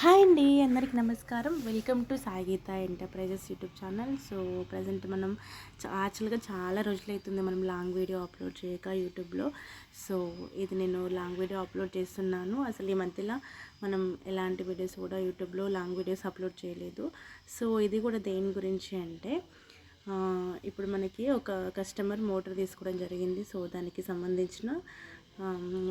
Hi అండి అందరికి నమస్కారం. Welcome to Sageetha enterprises YouTube channel. So present మనం యాక్చువల్గా చాలా రోజులు అవుతుంది మనం లాంగ్ వీడియో అప్లోడ్ చేయక యూట్యూబ్లో. సో ఇది నేను లాంగ్ వీడియో అప్లోడ్ చేస్తున్నాను. అసలు ఈ మధ్యలో మనం ఎలాంటి వీడియోస్ కూడా యూట్యూబ్లో లాంగ్ వీడియోస్ అప్లోడ్ చేయలేదు. సో ఇది కూడా దేని గురించి అంటే ఇప్పుడు మనకి ఒక కస్టమర్ మోటార్ తీసుకోవడం జరిగింది. సో దానికి సంబంధించిన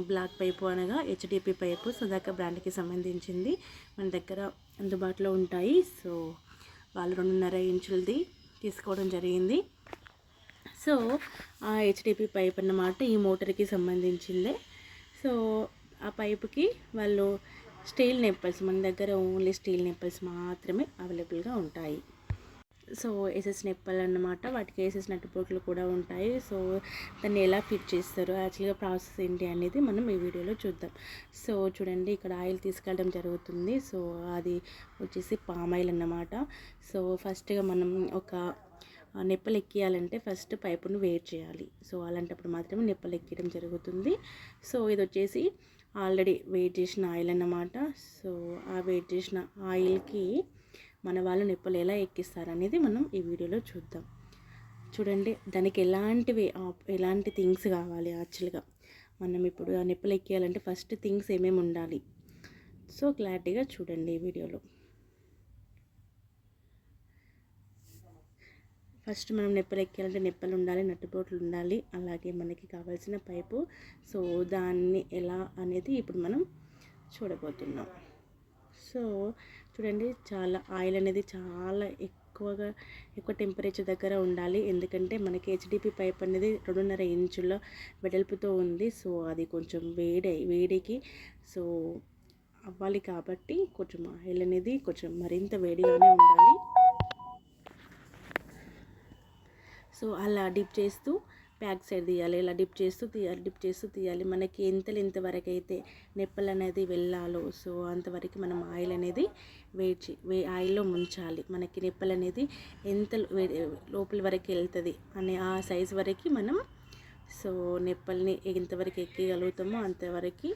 బ్లాక్ పైపు అనగా హెచ్డిపి పైపు సుధాక బ్రాండ్కి సంబంధించింది. మన దగ్గర అందుబాటులో ఉంటాయి. సో వాళ్ళు రెండున్నర ఇంచులది తీసుకోవడం జరిగింది. సో ఆ హెచ్డిపి పైప్ అన్నమాట ఈ మోటార్కి సంబంధించిందే. సో ఆ పైపుకి వాళ్ళు స్టీల్ నెప్పల్స్ మన దగ్గర ఓన్లీ స్టీల్ నెప్పల్స్ మాత్రమే అవైలబుల్గా ఉంటాయి. సో ఎస్ఎస్ నెప్పల్ అన్నమాట. వాటికి వేసేసిన నట్టుపోట్లు కూడా ఉంటాయి. సో దాన్ని ఎలా ఫిట్ చేస్తారు యాక్చువల్గా ప్రాసెస్ ఏంటి అనేది మనం ఈ వీడియోలో చూద్దాం. సో చూడండి ఇక్కడ ఆయిల్ తీసుకెళ్ళడం జరుగుతుంది. సో అది వచ్చేసి పామ్ ఆయిల్ అన్నమాట. సో ఫస్ట్గా మనం ఒక నెప్పలు ఎక్కియాలంటే ఫస్ట్ పైపును వేర్ చేయాలి. సో అలాంటప్పుడు మాత్రమే నెప్పలు ఎక్కడం జరుగుతుంది. సో ఇది వచ్చేసి ఆల్రెడీ వెయిట్ చేసిన ఆయిల్ అన్నమాట. సో ఆ వెయిట్ చేసిన ఆయిల్కి మన వాళ్ళు నిప్పులు ఎలా ఎక్కిస్తారనేది మనం ఈ వీడియోలో చూద్దాం. చూడండి దానికి ఎలాంటివి ఆప్- ఎలాంటి థింగ్స్ కావాలి యాక్చువల్గా? మనం ఇప్పుడు ఆ నిప్పులు ఎక్కియాలంటే ఫస్ట్ థింగ్స్ ఏమేమి ఉండాలి? సో క్లారిటీగా చూడండి ఈ వీడియోలో. ఫస్ట్ మనం నిప్పలు ఎక్కాలంటే నిప్పలు ఉండాలి నట్టుబోట్లు ఉండాలి అలాగే మనకి కావాల్సిన పైపు. సో దాన్ని ఎలా అనేది ఇప్పుడు మనం చూడబోతున్నాం. సో చూడండి చాలా ఆయిల్ అనేది చాలా ఎక్కువగా ఎక్కువ టెంపరేచర్ దగ్గర ఉండాలి. ఎందుకంటే మనకి హెచ్డిపి పైప్ అనేది రెండున్నర ఇంచుల వెడల్పుతో ఉంది. సో అది కొంచెం వేడి వేడికి సో అవ్వాలి కాబట్టి కొంచెం ఆయిల్ అనేది కొంచెం మరింత వేడిగానే ఉండాలి. సో అలా డిప్ చేస్తూ బ్యాక్ సైడ్ తీయాలి ఇలా డిప్ చేస్తూ తీయాలి డిప్ చేస్తూ తీయాలి. మనకి ఎంతలు ఎంతవరకు అయితే నెప్పలు అనేది వెళ్ళాలో సో అంతవరకు మనం ఆయిల్ అనేది వేచి వే ఆయిల్లో ముంచాలి. మనకి నెప్పలు అనేది ఎంత వే- లోపల వరకు వెళ్తుంది అనే ఆ సైజ్ వరకు మనం సో నెప్పల్ని ఎంతవరకు ఎక్కగలుగుతామో అంతవరకు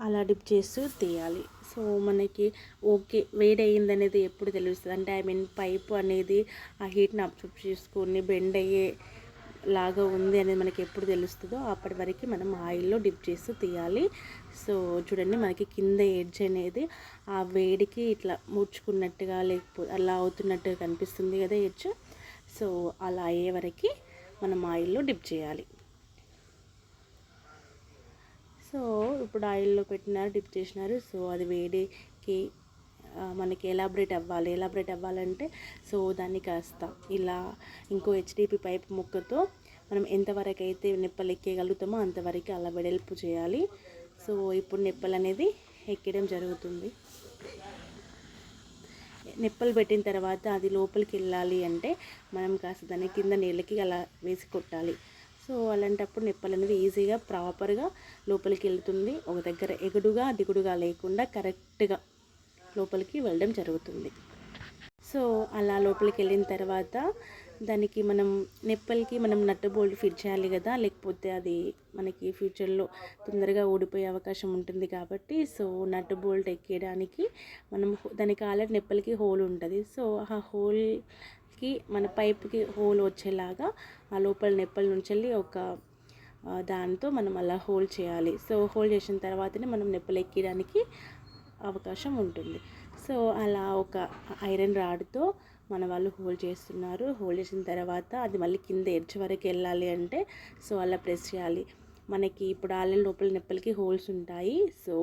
అలా డిప్ చేస్తూ తీయాలి. సో మనకి ఓకే వేడి అయ్యింది అనేది ఎప్పుడు తెలుస్తుంది. అంటే ఐ మీన్ పైపు అనేది ఆ హీట్ని అబ్జర్వ్ చేసుకొని బెండ్ అయ్యే లాగా ఉంది అనేది మనకి ఎప్పుడు తెలుస్తుందో అప్పటి వరకు మనం ఆయిల్లో డిప్ చేస్తూ తీయాలి. సో చూడండి మనకి కింద ఎడ్జ్ అనేది ఆ వేడికి ఇట్లా ముడుచుకున్నట్టుగా లేకపోతే అలా అవుతున్నట్టుగా కనిపిస్తుంది కదా ఎడ్జ్. సో అలా అయ్యే వరకు మనం ఆయిల్లో డిప్ చేయాలి. సో ఇప్పుడు ఆయిల్లో పెట్టినారు డిప్ చేసినారు. సో అది వేడికి మనకి ఎలాబరేట్ అవ్వాలి. ఎలాబరేట్ అవ్వాలంటే సో దాన్ని కాస్త ఇలా ఇంకో హెచ్డిపి పైప్ ముక్కతో మనం ఎంతవరకు అయితే నిప్పలు ఎక్కేయగలుగుతామో అంతవరకు అలా వెడల్పు చేయాలి. సో ఇప్పుడు నిప్పలు అనేది ఎక్కడం జరుగుతుంది. నిప్పలు పెట్టిన తర్వాత అది లోపలికి వెళ్ళాలి అంటే మనం కాస్త దాని కింద నీళ్ళకి అలా వేసి కొట్టాలి. సో అలాంటప్పుడు నిప్పలు అనేది ఈజీగా ప్రాపర్గా లోపలికి వెళ్తుంది. ఒక దగ్గర ఎగుడుగా దిగుడుగా లేకుండా కరెక్ట్గా లోపలికి వెళ్ళడం జరుగుతుంది. సో అలా లోపలికి వెళ్ళిన తర్వాత దానికి మనం నెప్పలకి మనం నట్టు బోల్ట్ ఫిట్ చేయాలి కదా లేకపోతే అది మనకి ఫ్యూచర్లో తొందరగా ఊడిపోయే అవకాశం ఉంటుంది కాబట్టి సో నట్టు బోల్ట్ ఎక్కేయడానికి మనం దానికి ఆల్రెడీ నెప్పలకి హోల్ ఉంటుంది. సో ఆ హోల్కి మన పైప్కి హోల్ వచ్చేలాగా ఆ లోపల నెప్పల నుంచి వెళ్ళి ఒక దాంతో మనం అలా హోల్డ్ చేయాలి. సో హోల్డ్ చేసిన తర్వాతనే మనం నెప్పలు ఎక్కడానికి అవకాశం ఉంటుంది. సో అలా ఒక ఐరన్ రాడ్తో మన వాళ్ళు హోల్డ్ చేస్తున్నారు. హోల్డ్ చేసిన తర్వాత అది మళ్ళీ కింద ఎడ్జ్ వరకు వెళ్ళాలి అంటే సో అలా ప్రెస్ చేయాలి. మనకి ఇప్పుడు ఆలయం లోపల నెప్పలకి హోల్స్ ఉంటాయి. సో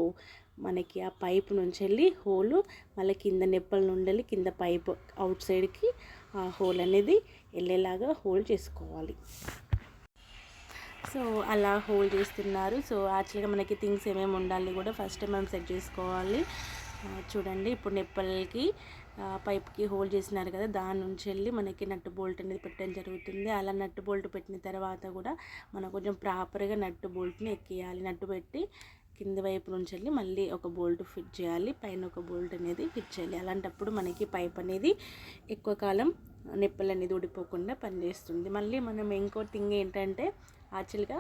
మనకి ఆ పైప్ నుంచి వెళ్ళి హోలు మళ్ళీ కింద నెప్పల నుండి వెళ్ళి కింద పైప్ అవుట్ సైడ్కి ఆ హోల్ అనేది వెళ్ళేలాగా హోల్డ్ చేసుకోవాలి. సో అలా హోల్డ్ చేస్తున్నారు. సో యాక్చువల్గా మనకి థింగ్స్ ఏమేమి ఉండాలి కూడా ఫస్ట్ మనం సెట్ చేసుకోవాలి. చూడండి ఇప్పుడు నిప్పలకి పైప్కి హోల్డ్ చేసినారు కదా దాని నుంచి వెళ్ళి మనకి నట్టు బోల్ట్ అనేది పెట్టడం జరుగుతుంది. అలా నట్టు బోల్ట్ పెట్టిన తర్వాత కూడా మనం కొంచెం ప్రాపర్గా నట్టు బోల్ట్ని ఎక్కియాలి. నట్టు పెట్టి కింద వైపు నుంచి వెళ్ళి మళ్ళీ ఒక బోల్ట్ ఫిట్ చేయాలి. పైన ఒక బోల్ట్ అనేది ఫిట్ చేయాలి. అలాంటప్పుడు మనకి పైప్ అనేది ఎక్కువ కాలం నిప్పలు అనేది ఊడిపోకుండా పనిచేస్తుంది. మళ్ళీ మనం ఇంకో థింగ్ ఏంటంటే యాక్చువల్గా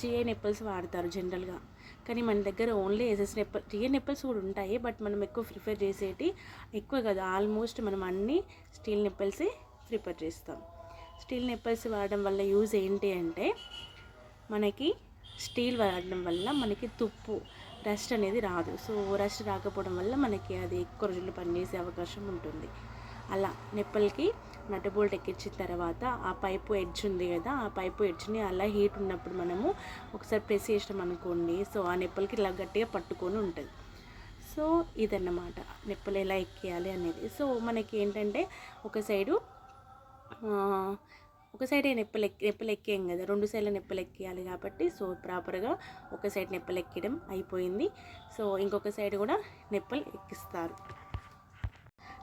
జిఐ నెప్పల్స్ వాడతారు జనరల్గా. కానీ మన దగ్గర only SS nipple GA nipples కూడా ఉంటాయి బట్ మనం ఎక్కువ ప్రిఫర్ చేసేటి ఎక్కువ కదా ఆల్మోస్ట్ మనం అన్ని స్టీల్ నెప్పల్సే ప్రిఫర్ చేస్తాం. స్టీల్ నెప్పల్స్ వాడడం వల్ల యూజ్ ఏంటి అంటే మనకి స్టీల్ వాడడం వల్ల మనకి తుప్పు రస్ట్ అనేది రాదు. సో రస్ట్ రాకపోవడం వల్ల మనకి అది ఎక్కువ రోజులు పనిచేసే అవకాశం ఉంటుంది. అలా నెప్పల్కి నట్ బోల్ట్ ఎక్కించిన తర్వాత ఆ పైపు ఎడ్జ్ ఉంది కదా ఆ పైపు ఎడ్జ్ని అలా హీట్ ఉన్నప్పుడు మనము ఒకసారి ప్రెస్ చేసినాం అనుకోండి సో ఆ నెప్పలకి ఇలా గట్టిగా పట్టుకొని ఉంటుంది. సో ఇదన్నమాట నెప్పలు ఎలా ఎక్కేయాలి అనేది. సో మనకి ఏంటంటే ఒక సైడు ఒక సైడే నెప్పలు ఎక్కి నెప్పలు ఎక్కేయం కదా రెండు సైడ్ల నెప్పలు ఎక్కేయాలి కాబట్టి సో ప్రాపర్గా ఒక సైడ్ నెప్పలు ఎక్కడం అయిపోయింది. సో ఇంకొక సైడ్ కూడా నెప్పలు ఎక్కిస్తారు.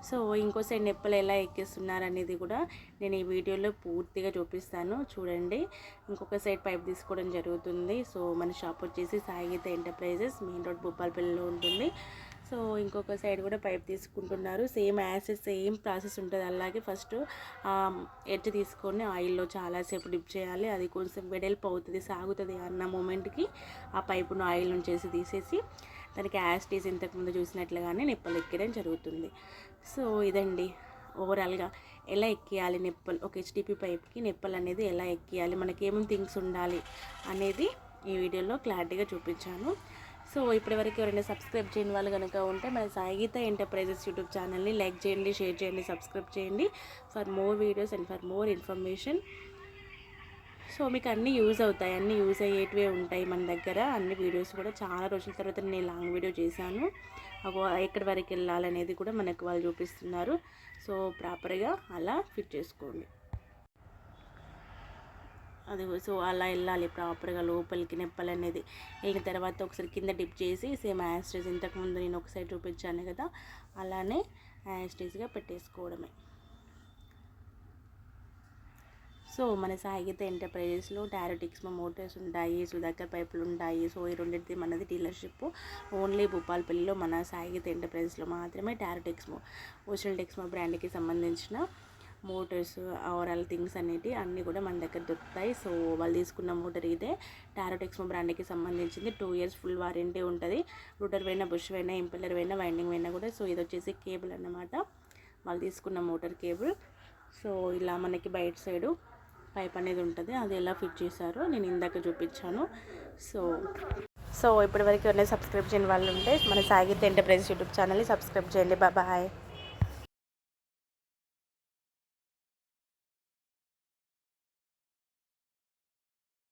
సో ఇంకో సైడ్ నిప్పలు ఎలా ఎక్కిస్తున్నారు అనేది కూడా నేను ఈ వీడియోలో పూర్తిగా చూపిస్తాను. చూడండి ఇంకొక సైడ్ పైప్ తీసుకోవడం జరుగుతుంది. సో మన షాప్ వచ్చేసి సాయిగీత ఎంటర్ప్రైజెస్ మెయిన్ రోడ్ భూపాలపల్లిలో ఉంటుంది. సో ఇంకొక సైడ్ కూడా పైప్ తీసుకుంటున్నారు. సేమ్ యాసెస్ సేమ్ ప్రాసెస్ ఉంటుంది. అలాగే ఫస్ట్ ఎడ్జ్ తీసుకొని ఆయిల్లో చాలాసేపు డిప్ చేయాలి. అది కొంచెం వెడల్పు అవుతుంది సాగుతుంది అన్న మూమెంట్కి ఆ పైపును ఆయిల్ నుంచేసి తీసేసి దానికి యాసిటీస్ ఇంతకుముందు చూసినట్లుగానే నిప్పలు ఎక్కడం జరుగుతుంది. సో ఇదండి ఓవరాల్గా ఎలా ఎక్కియాలి నిప్పలు ఒక హెచ్డిపి పైప్కి నిప్పలు అనేది ఎలా ఎక్కియాలి మనకి ఏమేమి థింగ్స్ ఉండాలి అనేది ఈ వీడియోలో క్లారిటీగా చూపించాను. సో ఇప్పటివరకు ఎవరైనా సబ్స్క్రైబ్ చేయని వాళ్ళు కనుక ఉంటే మన సాయిగీత ఎంటర్ప్రైజెస్ యూట్యూబ్ ఛానల్ని లైక్ చేయండి షేర్ చేయండి సబ్స్క్రైబ్ చేయండి for more videos and for more information so మీకు అన్నీ యూజ్ అవుతాయి అన్నీ యూజ్ అయ్యేటివే ఉంటాయి మన దగ్గర. అన్ని వీడియోస్ కూడా చాలా రోజుల తర్వాత నేను లాంగ్ వీడియో చేశాను. ఎక్కడి వరకు వెళ్ళాలనేది కూడా మనకు వాళ్ళు చూపిస్తున్నారు. సో ప్రాపర్గా అలా ఫిట్ చేసుకోండి. అది సో అలా వెళ్ళాలి ప్రాపర్గా లోపలికి నెప్పలు అనేది. వెళ్ళిన తర్వాత ఒకసారి కింద డిప్ చేసి సేమ్ యాస్టేజ్ ఇంతకుముందు నేను ఒకసారి చూపించాను కదా అలానే యాస్టేజ్గా పెట్టేసుకోవడమే. సో మన సాగిత ఎంటర్ప్రైజెస్లో టారోటిక్స్మా మోటార్స్ ఉంటాయి సుధాకర్ పైపులు ఉంటాయి. సో ఈ రెండింటిది మనది డీలర్షిప్. ఓన్లీ భూపాలపల్లిలో మన సాగిత ఎంటర్ప్రైజెస్లో మాత్రమే టారోటిక్స్మో ఓషల్ టెక్స్మో బ్రాండ్కి సంబంధించిన మోటార్స్ ఓవరాల్ థింగ్స్ అనేవి అన్నీ కూడా మన దగ్గర దొరుకుతాయి. సో వాళ్ళు తీసుకున్న మోటార్ ఇదే. టారోటెక్స్మో బ్రాండ్కి సంబంధించింది. టూ ఇయర్స్ ఫుల్ వారంటీ ఉంటుంది. రూటర్ పైన బుష్ అయినా ఇంపెల్లర్ పైన వైండింగ్ పైన కూడా. సో ఇది వచ్చేసి కేబుల్ అన్నమాట. వాళ్ళు తీసుకున్న మోటార్ కేబుల్. సో ఇలా మనకి బయట సైడు పైప్ అనేది ఉంటుంది. అది ఎలా ఫిట్ చేశారో నేను ఇందాక చూపించాను. సో సో ఇప్పటివరకు ఎవరైనా సబ్స్క్రైబ్ చేయని వాళ్ళు ఉంటే మన సాగిత్య ఎంటర్ప్రైజెస్ యూట్యూబ్ ఛానల్ని సబ్స్క్రైబ్ చేయండి. బాయ్.